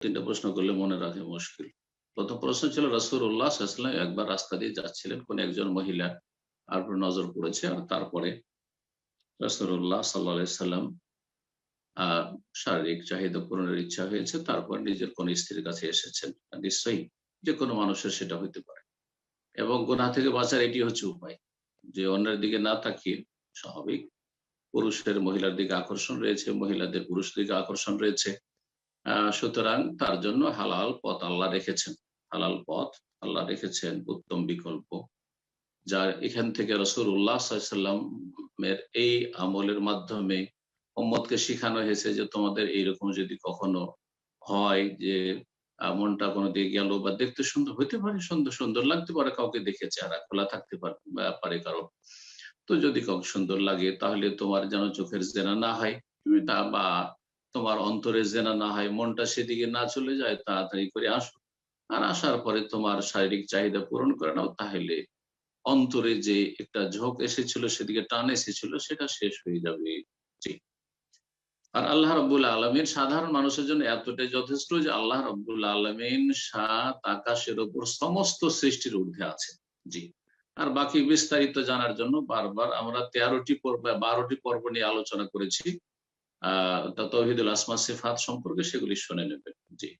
তিনটা প্রশ্ন করলে মনে রাখে মুশকিল। প্রথম প্রশ্ন ছিল রসুর উল্লাহ একবার রাস্তা দিয়ে যাচ্ছিলেন, কোন একজন মহিলা আর নজর পড়েছে আর তারপরে রসুল্লাহ সাল্লা সাল্লাম শারীরিক চাহিদা পূরণের ইচ্ছা হয়েছে, তারপর নিজের কোন স্ত্রীর কাছে এসেছেন। নিশ্চয়ই যে কোনো মানুষের সেটা হইতে পারে। এবং গোনা থেকে বাঁচার এটি হচ্ছে উপায়। যে অন্যের দিকে না তাকিয়ে স্বাভাবিক পুরুষের মহিলার দিকে আকর্ষণ রয়েছে, মহিলাদের পুরুষ দিকে আকর্ষণ রয়েছে সুতরাং তার জন্য হালাল পথ আল্লাহ রেখেছেন। হালাল পথ আল্লাহ রেখেছেন, উত্তম বিকল্প। যা এখান থেকে রসুল উল্লাহ সাল্লামের এই আমলের মাধ্যমে মোহাম্মদকে শিখানো হয়েছে যে তোমাদের এইরকম যদি কখনো হয় যে মনটা কোনো দিকে গেল বা দেখতে সুন্দর, হইতে পারে সুন্দর সুন্দর লাগতে পারে, কাউকে দেখে চেহারা খোলা থাকতে পারে কারও। তো যদি কাউকে সুন্দর লাগে, তাহলে তোমার যেন চোখের জেনা না হয়। তুমি তা বা তোমার অন্তরে জেনা না হয়, মনটা সেদিকে না চলে যায়, তাড়াতাড়ি করে আসো। আর আসার পরে তোমার শারীরিক চাহিদা পূরণ করে নাও, তাহলে অন্তরে যে একটা ঝোঁক এসেছিল, সেদিকে টান এসেছিল, সেটা শেষ হয়ে যাবে। আর আল্লাহ রব্বুল্লা আলমিন সাধারণ মানুষের জন্য এতটাই যথেষ্ট যে আল্লাহ রব্বুল্লা আলমিন সাত আকাশের ওপর সমস্ত সৃষ্টির ঊর্ধ্বে আছে জি। আর বাকি বিস্তারিত জানার জন্য বারবার আমরা তেরোটি পর্ব, বারোটি পর্ব নিয়ে আলোচনা করেছি। আহ তহিদুল আসমা সিফাত সম্পর্কে সেগুলি শুনে নেবেন। জি।